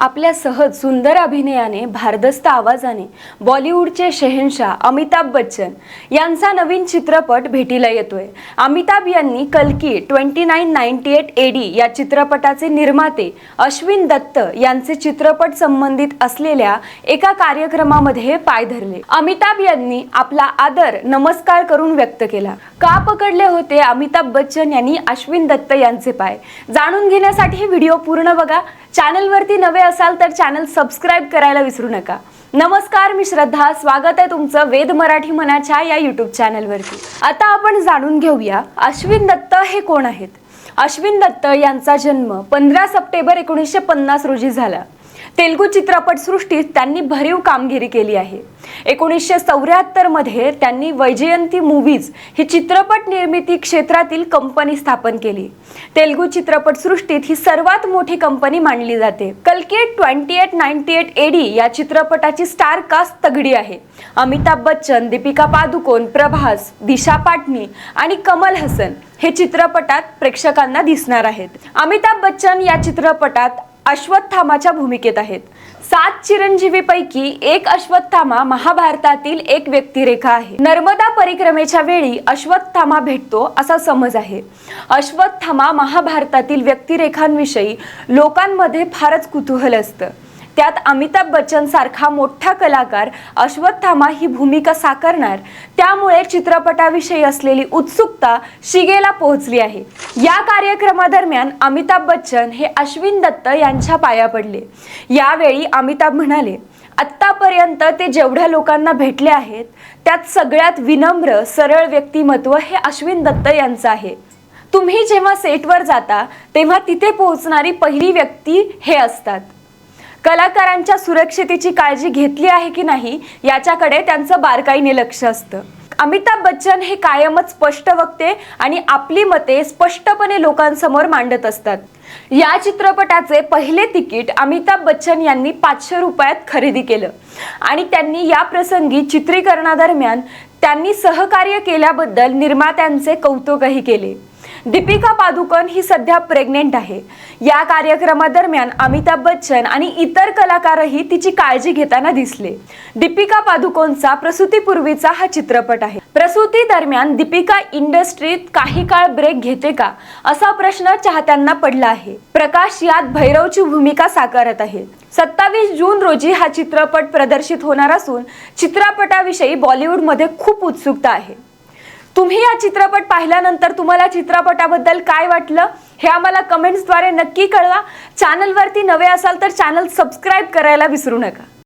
आपल्या सहज सुंदर अभिनयाने भारदस्त आवाजाने बॉलिवूडचे शहेनशाह अमिताभ बच्चन यांचा नवीन चित्रपट भेटीला येतोय. अमिताभ यांनी कल्की twenty nine ninety eight AD या चित्रपटाचे निर्माते अश्विन दत्त यांचे चित्रपट संबंधित असलेल्या एका कार्यक्रमामध्ये पाय धरले. अमिताभ यांनी आपला आदर नमस्कार करून व्यक्त केला. का पकडले होते अमिताभ बच्चन यांनी अश्विन दत्त यांचे पाय? जाणून घेण्यासाठी व्हिडिओ पूर्ण बघा. चॅनलवरती नवे असाल तर चॅनल सबस्क्राईब करायला विसरू नका. नमस्कार मी श्रद्धा. स्वागत आहे तुमचं वेद मराठी मनाच्या या युट्यूब चॅनलवरती. आता आपण जाणून घेऊया अश्विन दत्त हे कोण आहेत? अश्विन दत्त यांचा जन्म पंधरा सप्टेंबर एकोणीसशे पन्नास रोजी झाला. तेलुगू चित्रपटसृष्टीत त्यांनी भरीव कामगिरी केली आहे. एकोणीसशे चौऱ्याहत्तरमध्ये त्यांनी वैजयंती मूव्हीज ही चित्रपट निर्मिती क्षेत्रातील कंपनी स्थापन केली. तेलुगू चित्रपटसृष्टीत ही सर्वात मोठी कंपनी मानली जाते. कलकेट twenty eight ninety eight AD या चित्रपटाची स्टार कास्ट तगडी आहे. अमिताभ बच्चन दीपिका पादुकोण प्रभास दिशा पाटनी आणि कमल हसन हे चित्रपटात प्रेक्षकांना दिसणार आहेत. अमिताभ बच्चन या चित्रपटात अश्वत्थामाच्या भूमिकेत आहेत. सात चिरंजीवीपैकी एक अश्वत्थामा महाभारतातील एक व्यक्तिरेखा आहे. नर्मदा परिक्रमेच्या वेळी अश्वत्थामा भेटतो असा समज आहे. अश्वत्थामा महाभारतातील व्यक्तिरेखांविषयी लोकांमध्ये फारच कुतूहल असतं. त्यात अमिताभ बच्चन सारखा मोठा कलाकार अश्वत्थामा ही भूमिका साकारणार. त्यामुळे चित्रपटाविषयी असलेली उत्सुकता शिगेला पोहोचली आहे. या कार्यक्रमादरम्यान अमिताभ बच्चन हे अश्विन दत्त यांच्या पाया पडले. यावेळी अमिताभ म्हणाले आत्तापर्यंत ते जेवढ्या लोकांना भेटले आहेत त्यात सगळ्यात विनम्र सरळ व्यक्तिमत्व हे अश्विन दत्त यांचं आहे. तुम्ही जेव्हा सेटवर जाता तेव्हा तिथे पोहोचणारी पहिली व्यक्ती हे असतात. कलाकारांच्या सुरक्षितेची काळजी घेतली आहे की नाही याच्याकडे त्यांचं बारकाईने लक्ष असतं. अमिताभ बच्चन हे कायमच स्पष्ट वक्ते आणि आपली मते स्पष्टपणे लोकांसमोर मांडत असतात. या चित्रपटाचे पहिले तिकीट अमिताभ बच्चन यांनी पाचशे रुपयात खरेदी केलं. आणि त्यांनी या प्रसंगी चित्रीकरणादरम्यान त्यांनी सहकार्य केल्याबद्दल निर्मात्यांचे कौतुकही केले. दीपिका पादुकोण ही सध्या प्रेग्नेंट आहे. या कार्यक्रमादरम्यान अमिताभ बच्चन आणि इतर कलाकारही तिची काळजी घेताना दिसले. दीपिका पादुकोणचा प्रसूतीपूर्वीचा हा चित्रपट आहे. प्रसूती दरम्यान दीपिका इंडस्ट्रीत काही काळ ब्रेक घेते का? असा प्रश्न चाहत्यांना पडला आहे. प्रकाश यात भैरवची भूमिका साकारत आहे सत्तावीस जून रोजी हा चित्रपट प्रदर्शित होणार असून चित्रपटाविषयी बॉलिवूडमध्ये खूप उत्सुकता आहे. तुम्ही हा चित्रपट पाहिल्यानंतर तुम्हाला चित्रपटाबद्दल काय वाटलं? हे आम्हाला कमेंट्सद्वारे नक्की कळवा. चॅनलवरती नवे असाल तर चॅनल सबस्क्राईब करायला विसरू नका.